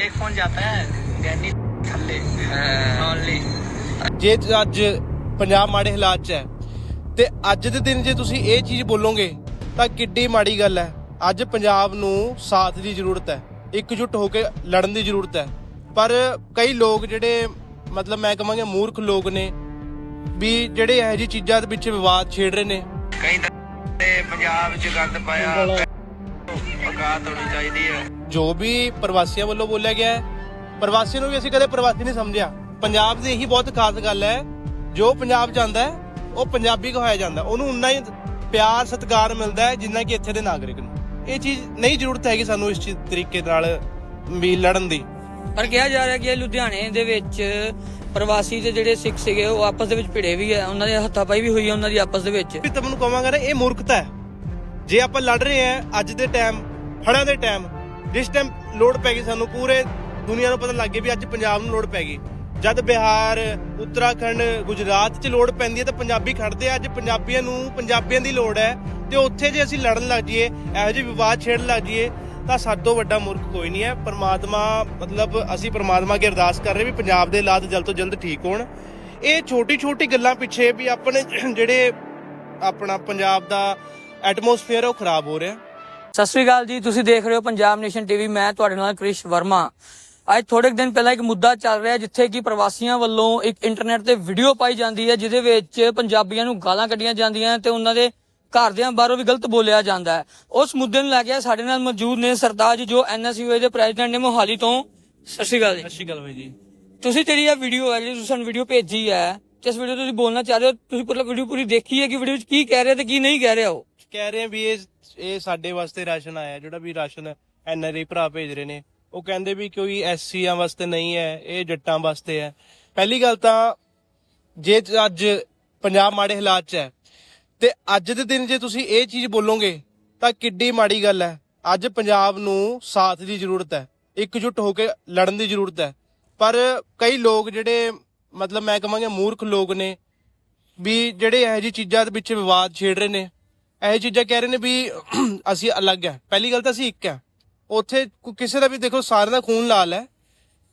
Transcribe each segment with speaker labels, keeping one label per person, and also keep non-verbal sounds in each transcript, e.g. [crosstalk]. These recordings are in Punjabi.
Speaker 1: एक फोन जाता है गैनी थल्ले ओनली
Speaker 2: ਜੇ ਅੱਜ ਪੰਜਾਬ ਮਾੜੇ ਹਾਲਾਤ 'ਚ ਹੈ ਤੇ ਅੱਜ ਦੇ ਦਿਨ ਜੇ ਤੁਸੀਂ ਇਹ ਚੀਜ਼ ਬੋਲੋਗੇ ਤਾਂ ਕਿੱਡੀ ਮਾੜੀ ਗੱਲ ਹੈ ਅੱਜ ਪੰਜਾਬ ਨੂੰ ਸਾਥ ਦੀ ਜ਼ਰੂਰਤ ਹੈ ਇਕਜੁੱਟ ਹੋ ਕੇ ਲੜਨ ਦੀ ਜ਼ਰੂਰਤ ਹੈ ਪਰ ਕਈ ਲੋਕ ਜਿਹੜੇ ਮਤਲਬ ਮੈਂ ਕਹਾਂਗਾ ਮੂਰਖ ਲੋਕ ਨੇ ਵੀ ਜਿਹੜੇ ਇਹੋ ਜਿਹੀ ਚੀਜ਼ਾਂ ਦੇ ਵਿੱਚ ਵਿਵਾਦ ਛੇੜ ਰਹੇ ਨੇ
Speaker 1: ਕਈ ਤੇ ਪੰਜਾਬ ਚ ਗੰਦ ਪਾਇਆ ਔਕਾਤ ਹੋਣੀ ਚਾਹੀਦੀ ਹੈ।
Speaker 2: ਜੋ ਵੀ ਪ੍ਰਵਾਸੀਆਂ ਵੱਲੋਂ ਬੋਲਿਆ ਗਿਆ ਹੈ ਪ੍ਰਵਾਸੀਆਂ ਨੂੰ ਵੀ ਅਸੀਂ ਕਦੇ ਪ੍ਰਵਾਸੀ ਨਹੀਂ ਸਮਝਿਆ। ਪੰਜਾਬ ਦੀ ਇਹੀ ਬਹੁਤ ਖਾਸ ਗੱਲ ਹੈ ਜੋ ਪੰਜਾਬ ਜਾਂਦਾ ਹੈ ਉਹ ਪੰਜਾਬੀ ਕਹਾਇਆ ਜਾਂਦਾ। ਉਹਨੂੰ ਉਨਾ ਹੀ ਪਿਆਰ ਸਤਿਕਾਰ ਮਿਲਦਾ ਹੈ ਜਿੰਨਾ ਕਿ ਇੱਥੇ ਦੇ ਨਾਗਰਿਕ ਨੂੰ। ਇਹ ਚੀਜ਼ ਨਹੀਂ ਜ਼ਰੂਰਤ ਹੈਗੀ ਸਾਨੂੰ ਇਸ ਚੀਜ਼ ਤਰੀਕੇ ਨਾਲ ਵੀ ਲੜਨ ਦੀ।
Speaker 3: ਪਰ ਕਿਹਾ ਜਾ ਰਿਹਾ ਕਿ ਲੁਧਿਆਣੇ ਦੇ ਵਿੱਚ ਪ੍ਰਵਾਸੀ ਤੇ ਜਿਹੜੇ ਸਿੱਖ ਸੀਗੇ ਉਹ ਆਪਸ ਦੇ ਵਿੱਚ ਭਿੜੇ ਵੀ ਹੈ। ਉਹਨਾਂ ਦੇ ਹੱਥਾਪਾਈ ਵੀ ਹੋਈ ਹੈ ਉਹਨਾਂ ਦੀ ਆਪਸ ਦੇ ਵਿੱਚ।
Speaker 2: ਵੀ ਤੁਹਾਨੂੰ ਕਹਾਂਗਾ ਨਾ ਇਹ ਮੂਰਖਤਾ ਹੈ। ਜੇ ਆਪਾਂ ਲੜ ਰਹੇ ਹਾਂ ਅੱਜ ਦੇ ਟਾਈਮ ਹੜ੍ਹਾਂ ਦੇ ਟਾਈਮ ਜਿਸ ਟਾਈਮ ਲੋੜ ਪੈ ਗਈ ਸਾਨੂੰ, ਪੂਰੇ ਦੁਨੀਆ ਨੂੰ ਪਤਾ ਲੱਗ ਗਿਆ ਵੀ ਅੱਜ ਪੰਜਾਬ ਨੂੰ ਲੋੜ ਪੈ ਗਈ। ਜਦ ਬਿਹਾਰ, ਉੱਤਰਾਖੰਡ, ਗੁਜਰਾਤ 'ਚ ਲੋੜ ਪੈਂਦੀ ਹੈ ਤਾਂ ਪੰਜਾਬੀ ਖੜਦੇ ਆ। ਅੱਜ ਪੰਜਾਬੀਆਂ ਨੂੰ, ਪੰਜਾਬੀਆਂ ਦੀ ਲੋੜ ਹੈ ਤੇ ਉੱਥੇ ਜੇ ਅਸੀਂ ਲੜਨ ਲੱਗ ਜਾਈਏ, ਇਹੋ ਜਿਹੇ ਵਿਵਾਦ ਛੇੜਨ ਲੱਗ ਜਾਈਏ, ਤਾਂ ਸਾਡੇ ਤੋਂ ਵੱਡਾ ਮੂਰਖ ਕੋਈ ਨਹੀਂ ਹੈ। ਪਰਮਾਤਮਾ, ਮਤਲਬ ਅਸੀਂ ਪਰਮਾਤਮਾ ਅੱਗੇ ਅਰਦਾਸ ਕਰ ਰਹੇ ਵੀ ਪੰਜਾਬ ਦੇ ਹਾਲਾਤ ਜਲਦ ਤੋਂ ਜਲਦ ਠੀਕ ਹੋਣ। ਇਹ ਛੋਟੀ ਛੋਟੀ ਗੱਲਾਂ ਪਿੱਛੇ ਵੀ ਆਪਣੇ ਜਿਹੜੇ ਆਪਣਾ ਪੰਜਾਬ ਦਾ ਐਟਮੋਸਫੇਅਰ ਉਹ ਖਰਾਬ ਹੋ ਰਿਹਾ।
Speaker 3: ਸਤਿ ਸ੍ਰੀ ਅਕਾਲ ਜੀ ਤੁਸੀਂ ਦੇਖ ਰਹੇ ਹੋ ਪੰਜਾਬ ਨੇਸ਼ਨ ਟੀਵੀ ਮੈਂ ਤੁਹਾਡੇ ਨਾਲ ਕ੍ਰਿਸ਼ ਵਰਮਾ। ਅੱਜ ਥੋੜੇ ਦਿਨ ਪਹਿਲਾਂ ਇੱਕ ਮੁੱਦਾ ਚੱਲ ਰਿਹਾ ਜਿੱਥੇ ਕਿ ਪ੍ਰਵਾਸੀਆਂ ਵੱਲੋਂ ਇੱਕ ਇੰਟਰਨੈਟ ਤੇ ਵੀਡੀਓ ਪਾਈ ਜਾਂਦੀ ਹੈ ਜਿਹਦੇ ਵਿੱਚ ਪੰਜਾਬੀਆਂ ਨੂੰ ਗਾਲਾਂ ਕੱਢੀਆਂ ਜਾਂਦੀਆਂ ਤੇ ਉਹਨਾਂ ਦੇ ਘਰਦਿਆਂ ਬਾਹਰੋਂ ਵੀ ਗਲਤ ਬੋਲਿਆ ਜਾਂਦਾ ਹੈ। ਉਸ ਮੁੱਦੇ ਨੂੰ ਲੈ ਕੇ ਸਾਡੇ ਨਾਲ ਮੌਜੂਦ ਨੇ ਸਰਤਾਜ ਜੋ ਐਨਐਸਯੂਏ ਦੇ ਪ੍ਰੈਜ਼ੀਡੈਂਟ ਨੇ ਮੋਹਾਲੀ ਤੋਂ। ਸਤਿ ਸ੍ਰੀ ਅਕਾਲ ਜੀ।
Speaker 2: ਸਤਿ ਸ਼੍ਰੀ ਅਕਾਲ ਬਾਈ ਜੀ।
Speaker 3: ਤੁਸੀਂ ਜਿਹੜੀ ਇਹ ਵੀਡੀਓ ਹੈ ਜਿਹੜੀ ਤੁਸੀਂ ਸਾਨੂੰ ਵੀਡੀਓ ਭੇਜੀ ਹੈ ਜਿਸ ਵੀਡੀਓ ਤੁਸੀਂ ਬੋਲਣਾ ਚਾਹ ਰਹੇ ਹੋ ਤੁਸੀਂ ਪੂਰਾ ਵੀਡੀਓ ਪੂਰੀ ਦੇਖੀ ਹੈ ਕਿ ਵੀਡੀਓ ਵਿੱਚ ਕੀ ਕਹਿ ਰਿਹਾ ਤੇ ਕੀ ਨਹੀਂ ਕਹਿ ਰਿਹਾ ਉਹ
Speaker 2: ਕਹਿ ਰਹੇ ਆ ਵੀ ਇਹ ਇਹ ਸਾਡੇ ਵਾਸਤੇ ਰਾਸ਼ਨ ਆਇਆ, ਜਿਹੜਾ ਵੀ ਰਾਸ਼ਨ ਐਨਆਰਆਈ ਭਰਾ ਭੇਜ ਰਹੇ ਨੇ। ਉਹ ਕਹਿੰਦੇ ਵੀ ਕੋਈ ਐਸਸੀਆਂ ਵਾਸਤੇ ਨਹੀਂ ਹੈ, ਇਹ ਜੱਟਾਂ ਵਾਸਤੇ ਹੈ। ਪਹਿਲੀ ਗੱਲ ਤਾਂ ਜੇ ਅੱਜ ਪੰਜਾਬ ਮਾੜੇ ਹਾਲਾਤ 'ਚ ਹੈ, ਤੇ ਅੱਜ ਦੇ ਦਿਨ ਜੇ ਤੁਸੀਂ ਇਹ ਚੀਜ਼ ਬੋਲੋਗੇ, ਤਾਂ ਕਿੱਡੀ ਮਾੜੀ ਗੱਲ ਹੈ। ਅੱਜ ਪੰਜਾਬ ਨੂੰ ਸਾਥ ਦੀ ਜ਼ਰੂਰਤ ਹੈ, ਇਕਜੁੱਟ ਹੋ ਕੇ ਲੜਨ ਦੀ ਜ਼ਰੂਰਤ ਹੈ। ਪਰ ਕਈ ਲੋਕ ਜਿਹੜੇ, ਮਤਲਬ ਮੈਂ ਕਹਾਂਗਾ ਮੂਰਖ ਲੋਕ ਨੇ, ਵੀ ਜਿਹੜੇ ਇਹੋ ਜਿਹੀ ਚੀਜ਼ਾਂ ਦੇ ਵਿੱਚ ਵਿਵਾਦ ਛੇੜ ਰਹੇ ਨੇ। ਇਹੋ ਚੀਜ਼ਾਂ ਕਹਿ ਰਹੇ ਨੇ ਵੀ [clears throat] ਅਸੀਂ ਅਲੱਗ ਹੈ ਪਹਿਲੀ ਗੱਲ ਤਾਂ ਅਸੀਂ ਇੱਕ ਹੈ ਉੱਥੇ ਕਿਸੇ ਦਾ ਵੀ ਦੇਖੋ, ਸਾਰਿਆਂ ਦਾ ਖੂਨ ਲਾਲ ਹੈ।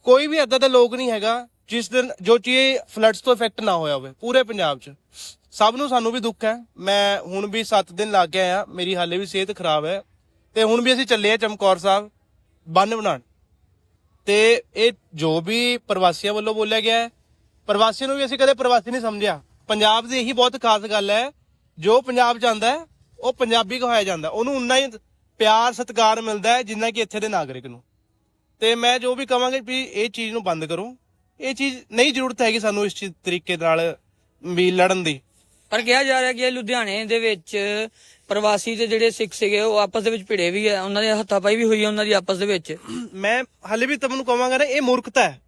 Speaker 2: ਕੋਈ ਵੀ ਏਦਾਂ ਦਾ ਲੋਕ ਨਹੀਂ ਹੈਗਾ, ਜਿਸ ਦਿਨ ਜੋ ਚੀਜ਼ ਫਲੱਡਸ ਤੋਂ ਇਫੈਕਟ ਨਾ ਹੋਇਆ ਹੋਵੇ, ਪੂਰੇ ਪੰਜਾਬ 'ਚ। ਸਭ ਨੂੰ ਸਾਨੂੰ ਵੀ ਦੁੱਖ ਹੈ। ਮੈਂ ਹੁਣ ਵੀ 7 ਦਿਨ ਲੱਗ ਗਿਆ ਆ ਮੇਰੀ ਹਾਲੇ ਵੀ ਸਿਹਤ ਖਰਾਬ ਹੈ। ਤੇ ਹੁਣ ਵੀ ਅਸੀਂ ਚੱਲੇ ਆ ਚਮਕੌਰ ਸਾਹਿਬ ਬੰਨ ਬਣਾਉਣ। ਤੇ ਇਹ ਜੋ ਵੀ ਪ੍ਰਵਾਸੀਆਂ ਵੱਲੋਂ ਬੋਲਿਆ ਗਿਆ ਹੈ, ਪ੍ਰਵਾਸੀਆਂ ਨੂੰ ਵੀ ਅਸੀਂ ਕਦੇ ਪ੍ਰਵਾਸੀ ਨਹੀਂ ਸਮਝਿਆ। ਪੰਜਾਬ ਦੀ ਇਹੀ ਬਹੁਤ ਖਾਸ ਗੱਲ ਹੈ, ਜੋ ਪੰਜਾਬ ਜਾਂਦਾ ਹੈ ਉਹ ਪੰਜਾਬੀ ਕਹਾਇਆ ਜਾਂਦਾ। ਉਹਨੂੰ ਉਨਾ ਹੀ ਪਿਆਰ ਸਤਿਕਾਰ ਮਿਲਦਾ ਹੈ ਜਿੰਨਾ ਕਿ ਇੱਥੇ ਦੇ ਨਾਗਰਿਕ ਨੂੰ। ਤੇ ਮੈਂ ਜੋ ਵੀ ਕਹਾਂਗਾ ਵੀ ਇਹ ਚੀਜ਼ ਨੂੰ ਬੰਦ ਕਰੋ। ਇਹ ਚੀਜ਼ ਨਹੀਂ ਜ਼ਰੂਰਤ ਹੈਗੀ ਸਾਨੂੰ ਇਸ ਚੀਜ਼ ਤਰੀਕੇ ਨਾਲ ਵੀ ਲੜਨ ਦੀ।
Speaker 3: ਪਰ ਕਿਹਾ ਜਾ ਰਿਹਾ ਕਿ ਲੁਧਿਆਣੇ ਦੇ ਵਿੱਚ ਪ੍ਰਵਾਸੀ ਤੇ ਜਿਹੜੇ ਸਿੱਖ ਸੀਗੇ ਉਹ ਆਪਸ ਦੇ ਵਿੱਚ ਭਿੜੇ ਵੀ ਹੈ ਉਹਨਾਂ ਦੇ ਹੱਥਾਪਾਈ ਵੀ ਹੋਈ ਹੈ ਉਹਨਾਂ ਦੀ ਆਪਸ ਦੇ ਵਿੱਚ।
Speaker 2: ਮੈਂ ਹਾਲੇ ਵੀ ਤੁਹਾਨੂੰ ਕਹਾਂਗਾ ਨਾ ਇਹ ਮੂਰਖਤਾ ਹੈ।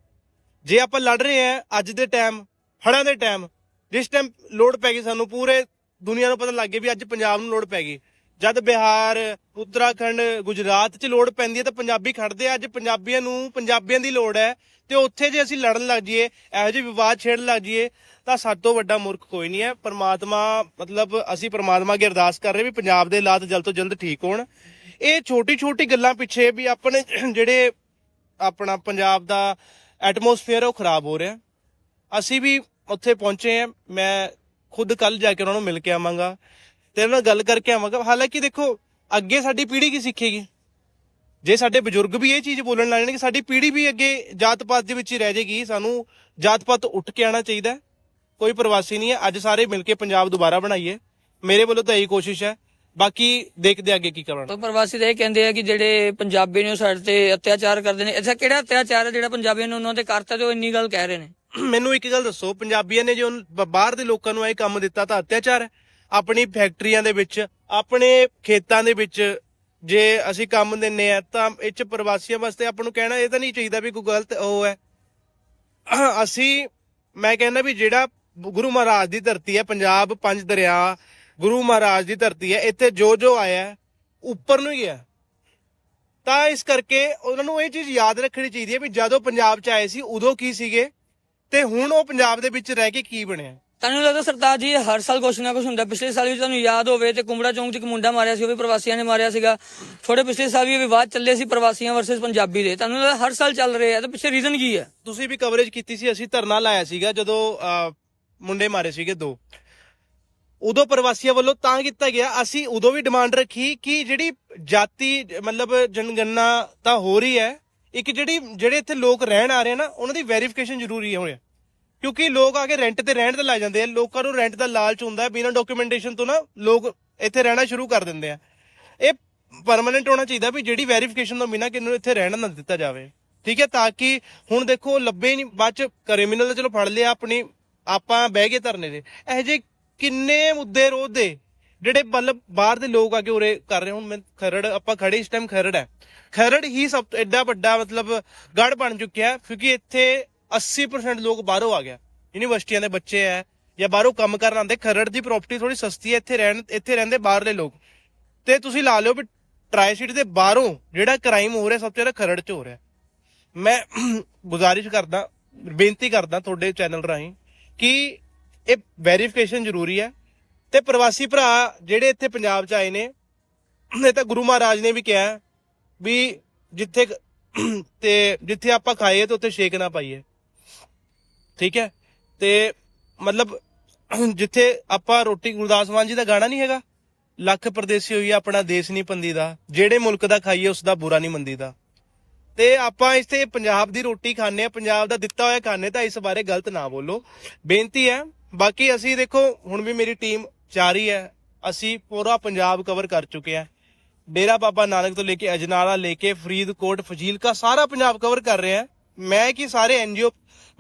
Speaker 2: ਜੇ ਆਪਾਂ ਲੜ ਰਹੇ ਹਾਂ ਅੱਜ ਦੇ ਟਾਈਮ ਹੜ੍ਹਾਂ ਦੇ ਟਾਈਮ ਜਿਸ ਟਾਈਮ ਲੋੜ ਪੈ ਗਈ ਸਾਨੂੰ ਪੂਰੇ ਦੁਨੀਆ ਨੂੰ ਪਤਾ ਲੱਗ ਗਿਆ ਵੀ ਅੱਜ ਪੰਜਾਬ ਨੂੰ ਲੋੜ ਪੈ ਗਈ। ਜਦ ਬਿਹਾਰ, ਉੱਤਰਾਖੰਡ, ਗੁਜਰਾਤ 'ਚ ਲੋੜ ਪੈਂਦੀ ਹੈ ਤਾਂ ਪੰਜਾਬੀ ਖੜਦੇ ਆ। ਅੱਜ ਪੰਜਾਬੀਆਂ ਨੂੰ, ਪੰਜਾਬੀਆਂ ਦੀ ਲੋੜ ਹੈ ਤੇ ਉੱਥੇ ਜੇ ਅਸੀਂ ਲੜਨ ਲੱਗ ਜਾਈਏ, ਇਹੋ ਜਿਹੇ ਵਿਵਾਦ ਛੇੜਨ ਲੱਗ ਜਾਈਏ, ਤਾਂ ਸਾਡੇ ਤੋਂ ਵੱਡਾ ਮੂਰਖ ਕੋਈ ਨਹੀਂ ਹੈ। ਪਰਮਾਤਮਾ, ਮਤਲਬ ਅਸੀਂ ਪਰਮਾਤਮਾ ਅੱਗੇ ਅਰਦਾਸ ਕਰ ਰਹੇ ਵੀ ਪੰਜਾਬ ਦੇ ਹਾਲਾਤ ਜਲਦ ਤੋਂ ਜਲਦ ਠੀਕ ਹੋਣ। ਇਹ ਛੋਟੀ ਛੋਟੀ ਗੱਲਾਂ ਪਿੱਛੇ ਵੀ ਆਪਣੇ [clears throat] ਜਿਹੜੇ ਆਪਣਾ ਪੰਜਾਬ ਦਾ ਐਟਮੋਸਫੇਅਰ ਉਹ ਖਰਾਬ ਹੋ ਰਿਹਾ। ਅਸੀਂ ਵੀ ਉੱਥੇ ਪਹੁੰਚੇ ਆ ਮੈਂ ਖੁਦ ਕੱਲ ਜਾ ਕੇ ਉਹਨਾਂ ਨੂੰ ਮਿਲ ਕੇ ਆਵਾਂਗਾ ਤੇ ਉਹਨਾਂ ਨਾਲ ਗੱਲ ਕਰਕੇ ਆਵਾਂਗਾ। ਹਾਲਾਂਕਿ ਦੇਖੋ, ਅੱਗੇ ਸਾਡੀ ਪੀੜ੍ਹੀ ਕੀ ਸਿੱਖੇਗੀ? ਜੇ ਸਾਡੇ ਬਜ਼ੁਰਗ ਵੀ ਇਹ ਚੀਜ਼ ਬੋਲਣ ਲੱਗ ਜਾਣਗੇ, ਸਾਡੀ ਪੀੜ੍ਹੀ ਵੀ ਅੱਗੇ ਜਾਤ ਪਾਤ ਦੇ ਵਿੱਚ ਹੀ ਰਹਿ ਜਾਏਗੀ ਸਾਨੂੰ ਜਾਤ ਪਾਤ ਉੱਠ ਕੇ ਆਉਣਾ ਚਾਹੀਦਾ ਕੋਈ ਪ੍ਰਵਾਸੀ ਨਹੀਂ ਹੈ। ਅੱਜ ਸਾਰੇ ਮਿਲ ਕੇ ਪੰਜਾਬ ਦੁਬਾਰਾ ਬਣਾਈਏ। ਮੇਰੇ ਵੱਲੋਂ ਤਾਂ ਇਹੀ ਕੋਸ਼ਿਸ਼ ਹੈ। ਬਾਕੀ ਦੇਖਦੇ ਅੱਗੇ ਕੀ ਕਰਨਾ
Speaker 3: ਪ੍ਰਵਾਸੀ ਤਾਂ ਇਹ ਕਹਿੰਦੇ ਆ ਕਿ ਜਿਹੜੇ ਪੰਜਾਬੀ ਨੇ ਉਹ ਸਾਡੇ ਤੇ ਅਤਿਆਚਾਰ ਕਰਦੇ ਨੇ। ਅੱਛਾ, ਕਿਹੜਾ ਅਤਿਆਚਾਰ ਹੈ ਜਿਹੜਾ ਪੰਜਾਬੀਆਂ ਨੇ ਉਹਨਾਂ ਤੇ ਕਰਤਾ ਤੇ ਉਹ ਇੰਨੀ ਗੱਲ ਕਹਿ ਰਹੇ ਨੇ?
Speaker 2: ਮੈਨੂੰ ਇੱਕ ਗੱਲ ਦੱਸੋ, ਪੰਜਾਬੀਆਂ ਨੇ ਜੋ ਬ- ਬਾਹਰ ਦੇ ਲੋਕਾਂ ਨੂੰ ਇਹ ਕੰਮ ਦਿੱਤਾ ਤਾਂ ਅਤਿਆਚਾਰ ਹੈ? ਆਪਣੀ ਫੈਕਟਰੀਆਂ ਦੇ ਵਿੱਚ, ਆਪਣੇ ਖੇਤਾਂ ਦੇ ਵਿੱਚ ਜੇ ਅਸੀਂ ਕੰਮ ਦਿੰਨੇ ਆ ਤਾਂ ਇਹ ਚ ਪ੍ਰਵਾਸੀਆਂ ਵਾਸਤੇ ਆਪਾਂ ਨੂੰ ਕਹਿਣਾ, ਇਹ ਤਾਂ ਨਹੀਂ ਚਾਹੀਦਾ ਵੀ ਕੋਈ ਗਲਤ ਉਹ ਹੈ। ਅਸੀਂ, ਮੈਂ ਕਹਿੰਦਾ ਵੀ ਜਿਹੜਾ ਗੁਰੂ ਮਹਾਰਾਜ ਦੀ ਧਰਤੀ ਹੈ, ਪੰਜਾਬ ਪੰਜ ਦਰਿਆ, ਗੁਰੂ ਮਹਾਰਾਜ ਦੀ ਧਰਤੀ ਹੈ, ਇੱਥੇ ਜੋ ਜੋ ਆਇਆ, ਉੱਪਰ ਨੂੰ ਹੀ ਗਿਆ ਤਾਂ ਇਸ ਕਰਕੇ ਉਹਨਾਂ ਨੂੰ ਇਹ ਚੀਜ਼ ਯਾਦ ਰੱਖਣੀ ਚਾਹੀਦੀ ਹੈ ਵੀ ਜਦੋਂ ਪੰਜਾਬ 'ਚ ਆਏ ਸੀ, ਉਦੋਂ ਕੀ ਸੀਗੇ? ਤੇ ਹੁਣ ਉਹ ਪੰਜਾਬ ਦੇ ਵਿੱਚ ਰਹਿ ਕੇ ਕੀ ਬਣਿਆ?
Speaker 3: ਤੁਹਾਨੂੰ ਲੱਗਦਾ ਸਰਤਾਜ ਜੀ ਹਰ ਸਾਲ ਕੁਛ ਨਾ ਕੁਛ ਹੁੰਦਾ। ਪਿਛਲੇ ਸਾਲ ਵੀ ਤੁਹਾਨੂੰ ਯਾਦ ਹੋਵੇ ਤੇ ਕੁੰਬੜਾ ਚੌਂਕ 'ਚ ਇੱਕ ਮੁੰਡਾ ਮਾਰਿਆ ਸੀ ਉਹ ਵੀ ਪ੍ਰਵਾਸੀਆਂ ਨੇ ਮਾਰਿਆ ਸੀਗਾ। ਥੋੜੇ ਪਿਛਲੇ ਸਾਲ ਵੀ ਇਹ ਵਿਵਾਦ ਚੱਲੇ ਸੀ ਪ੍ਰਵਾਸੀਆਂ ਵਰਸਸ ਪੰਜਾਬੀ ਦੇ। ਤੁਹਾਨੂੰ ਲੱਗਦਾ ਹਰ ਸਾਲ ਚੱਲ ਰਹੇ ਆ ਤੇ ਪਿੱਛੇ ਰੀਜ਼ਨ ਕੀ ਹੈ?
Speaker 2: ਤੁਸੀਂ ਵੀ ਕਵਰੇਜ ਕੀਤੀ ਸੀ ਅਸੀਂ ਧਰਨਾ ਲਾਇਆ ਸੀਗਾ ਜਦੋਂ ਅਹ, ਮੁੰਡੇ ਮਾਰੇ ਸੀਗੇ ਦੋ। ਉਦੋਂ ਪ੍ਰਵਾਸੀਆਂ ਵੱਲੋਂ ਤਾਂ ਕੀਤਾ ਗਿਆ ਅਸੀਂ ਉਦੋਂ ਵੀ ਡਿਮਾਂਡ ਰੱਖੀ ਕਿ ਜਿਹੜੀ ਜਾਤੀ ਮਤਲਬ ਜਨਗਣਨਾ ਤਾਂ ਹੋ ਰਹੀ ਹੈ ਇੱਕ ਜਿਹੜੀ, ਜਿਹੜੇ ਇੱਥੇ ਲੋਕ ਰਹਿਣ ਆ ਰਹੇ ਆ ਨਾ, ਉਹਨਾਂ ਦੀ ਵੈਰੀਫਿਕੇਸ਼ਨ ਜ਼ਰੂਰੀ ਹੋਣੀ। ਕਿਉਂਕਿ ਲੋਕ ਆ ਕੇ ਰੈਂਟ ਤੇ ਰਹਿਣ ਤੇ ਲੱਗ ਜਾਂਦੇ ਆ। ਲੋਕਾਂ ਨੂੰ ਰੈਂਟ ਦਾ ਲਾਲਚ ਹੁੰਦਾ ਹੈ, ਬਿਨਾਂ ਡਾਕੂਮੈਂਟੇਸ਼ਨ ਤੋਂ ਨਾ ਲੋਕ ਇੱਥੇ ਰਹਿਣਾ ਸ਼ੁਰੂ ਕਰ ਦਿੰਦੇ ਆ। ਇਹ ਪਰਮਨੈਂਟ ਹੋਣਾ ਚਾਹੀਦਾ ਵੀ ਜਿਹੜੀ ਵੈਰੀਫਿਕੇਸ਼ਨ ਤੋਂ ਬਿਨਾਂ ਕਿਨੂੰ ਇੱਥੇ ਰਹਿਣ ਨਾ ਦਿੱਤਾ ਜਾਵੇ। ਠੀਕ ਹੈ, ਤਾਂ ਕਿ ਹੁਣ ਦੇਖੋ, ਲੱਭੇ ਨਹੀਂ, ਬਾਅਦ ਚ ਕ੍ਰਿਮੀਨਲ ਤਾਂ ਚਲੋ ਫੜ ਲਿਆ ਆਪਣੀ, ਆਪਾਂ ਬਹਿ ਗਏ ਧਰਨੇ ਦੇ ਇਹੋ ਜਿਹੇ ਕਿੰਨੇ ਮੁੱਦੇ ਰੋਧ ਦੇ ਜਿਹੜੇ ਮਤਲਬ ਬਾਹਰ ਦੇ ਲੋਕ ਆ ਕੇ ਉਰੇ ਕਰ ਰਹੇ ਹੁਣ, ਮੈਂ ਖਰੜ, ਆਪਾਂ ਖੜੇ ਇਸ ਟਾਈਮ ਖਰੜ ਹੈ। ਖਰੜ ਹੀ ਸਭ ਤੋਂ ਐਡਾ ਵੱਡਾ ਮਤਲਬ ਗੜ ਬਣ ਚੁੱਕਿਆ ਕਿਉਂਕਿ ਇੱਥੇ 80% ਲੋਕ ਬਾਹਰੋਂ ਆ ਗਿਆ ਯੂਨੀਵਰਸਿਟੀਆਂ ਦੇ ਬੱਚੇ ਆ ਜਾਂ ਬਾਹਰੋਂ ਕੰਮ ਕਰਨ ਆਉਂਦੇ, ਖਰੜ ਦੀ ਪ੍ਰਾਪਰਟੀ ਥੋੜੀ ਸਸਤੀ ਹੈ, ਇੱਥੇ ਰਹਿਣ, ਇੱਥੇ ਰਹਿੰਦੇ ਬਾਹਰਲੇ ਲੋਕ। ਤੇ ਤੁਸੀਂ ਲਾ ਲਿਓ ਵੀ ਟਰਾਈ ਸਿਟੀ ਦੇ ਬਾਹਰੋਂ ਜਿਹੜਾ ਕ੍ਰਾਈਮ ਹੋ ਰਿਹਾ, ਸਭ ਤੋਂ ਜ਼ਿਆਦਾ ਖਰੜ 'ਚ ਹੋ ਰਿਹਾ। ਮੈਂ ਗੁਜ਼ਾਰਿਸ਼ ਕਰਦਾ, ਬੇਨਤੀ ਕਰਦਾ ਤੁਹਾਡੇ ਚੈਨਲ ਰਾਹੀਂ ਕਿ ਇਹ ਵੈਰੀਫਿਕੇਸ਼ਨ ਜ਼ਰੂਰੀ ਹੈ। ਤੇ ਪ੍ਰਵਾਸੀ ਭਰਾ ਜਿਹੜੇ ਇੱਥੇ ਪੰਜਾਬ 'ਚ ਆਏ ਨੇ, ਇਹ ਤਾਂ ਗੁਰੂ ਮਹਾਰਾਜ ਨੇ ਵੀ ਕਿਹਾ ਵੀ ਜਿੱਥੇ ਤੇ ਜਿੱਥੇ ਆਪਾਂ ਖਾਈਏ ਤੇ ਉੱਥੇ ਛੇਕ ਨਾ ਪਾਈਏ। ਠੀਕ ਹੈ? ਤੇ ਮਤਲਬ ਜਿੱਥੇ ਆਪਾਂ ਰੋਟੀ, ਗੁਰਦਾਸ ਮਾਨ ਜੀ ਦਾ ਗਾਣਾ ਨਹੀਂ ਹੈਗਾ? ਲੱਖ ਪਰਦੇਸੀ ਹੋਈ ਆਪਣਾ ਦੇਸ਼ ਨਹੀਂ ਪੰਦੀ ਦਾ। ਜਿਹੜੇ ਮੁਲਕ ਦਾ ਖਾਈਏ, ਉਸ ਦਾ ਬੁਰਾ ਨਹੀਂ ਮੰਦੀਦਾ ਤੇ ਆਪਾਂ ਇੱਥੇ ਪੰਜਾਬ ਦੀ ਰੋਟੀ ਖਾਂਦੇ ਆ ਪੰਜਾਬ ਦਾ ਦਿੱਤਾ ਹੋਇਆ ਖਾਂਦੇ ਤਾਂ ਇਸ ਬਾਰੇ ਗਲਤ ਨਾ ਬੋਲੋ। ਬੇਨਤੀ ਹੈ, ਬਾਕੀ ਅਸੀਂ ਦੇਖੋ, ਹੁਣ ਵੀ ਮੇਰੀ ਟੀਮ ਜਾਰੀ ਹੈ। ਅਸੀਂ ਪੂਰਾ ਪੰਜਾਬ ਕਵਰ ਕਰ ਚੁੱਕੇ ਆ ਡੇਰਾ ਬਾਬਾ ਨਾਨਕ ਤੋਂ ਲੈ ਕੇ ਅਜਨਾਲਾ ਲੈ ਕੇ ਫਰੀਦਕੋਟ, ਫਜ਼ੀਲਕਾ ਸਾਰਾ ਪੰਜਾਬ ਕਵਰ ਕਰ ਰਹੇ ਆ ਮੈਂ ਕਿ ਸਾਰੇ ਐਨਜੀਓ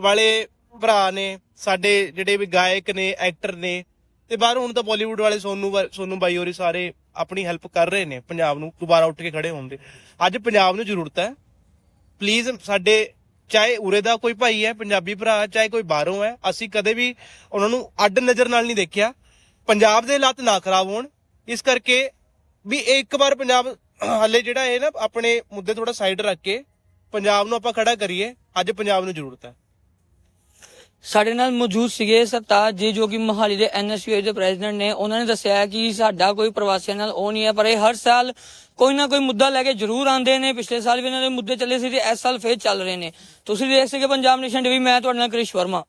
Speaker 2: ਵਾਲੇ ਭਰਾ ਨੇ, ਸਾਡੇ ਜਿਹੜੇ ਵੀ ਗਾਇਕ ਨੇ ਐਕਟਰ ਨੇ, ਤੇ ਬਾਹਰ ਹੁਣ ਤਾਂ ਬਾਲੀਵੁੱਡ ਵਾਲੇ ਸੋਨੂ ਵਾ- ਸੋਨੂ ਬਾਈ ਹੋਰੀ ਸਾਰੇ ਆਪਣੀ ਹੈਲਪ ਕਰ ਰਹੇ ਨੇ ਪੰਜਾਬ ਨੂੰ, ਦੁਬਾਰਾ ਉੱਠ ਕੇ ਖੜੇ ਹੋਣ ਦੇ। ਅੱਜ ਪੰਜਾਬ ਨੂੰ ਜ਼ਰੂਰਤ ਹੈ। ਪਲੀਜ਼ ਸਾਡੇ, ਚਾਹੇ ਉਰੇ ਦਾ ਕੋਈ ਭਾਈ ਹੈ, ਪੰਜਾਬੀ ਭਰਾ ਚਾਹੇ ਕੋਈ ਬਾਹਰੋਂ ਹੈ, ਅਸੀਂ ਕਦੇ ਵੀ ਉਹਨਾਂ ਨੂੰ ਅੱਡ ਨਜ਼ਰ ਨਾਲ ਨਹੀਂ ਦੇਖਿਆ। ਪੰਜਾਬ ਦੇ ਹਾਲਾਤ ਨਾ ਖਰਾਬ ਹੋਣ। ਇਸ ਕਰਕੇ ਵੀ ਇੱਕ ਵਾਰ ਪੰਜਾਬ ਹੱਲੇ ਜਿਹੜਾ ਇਹ ਨਾ ਆਪਣੇ ਮੁੱਦੇ ਥੋੜਾ ਸਾਈਡ ਰੱਖ ਕੇ ਪੰਜਾਬ ਨੂੰ ਆਪਾਂ ਖੜਾ ਕਰੀਏ। ਅੱਜ ਪੰਜਾਬ ਨੂੰ ਜ਼ਰੂਰਤ ਹੈ।
Speaker 3: ਸਾਡੇ ਨਾਲ ਮੌਜੂਦ ਸੀਗੇ ਸਰਤਾਜ ਜੀ, ਜੋ ਕਿ ਮੋਹਾਲੀ ਦੇ ਐਨਐਸਯੂ ਦੇ ਪ੍ਰੈਜ਼ੀਡੈਂਟ ਨੇ। ਉਹਨਾਂ ਨੇ ਦੱਸਿਆ ਕਿ ਸਾਡਾ ਕੋਈ ਪ੍ਰਵਾਸੀਆਂ ਨਾਲ ਉਹ ਨਹੀਂ ਹੈ, ਪਰ ਇਹ ਹਰ ਸਾਲ ਕੋਈ ਨਾ ਕੋਈ ਮੁੱਦਾ ਲੈ ਕੇ ਜ਼ਰੂਰ ਆਉਂਦੇ ਨੇ। ਪਿਛਲੇ ਸਾਲ ਵੀ ਇਹਨਾਂ ਦੇ ਮੁੱਦੇ ਚੱਲੇ ਸੀ ਤੇ ਇਸ ਸਾਲ ਫੇਰ ਚੱਲ ਰਹੇ ਨੇ। ਤੁਸੀਂ ਦੇਖ ਸਕਦੇ ਪੰਜਾਬ ਨੇਸ਼ਨ ਟੀਵੀ, ਮੈਂ ਤੁਹਾਡੇ ਨਾਲ ਕ੍ਰਿਸ਼ ਵਰਮਾ।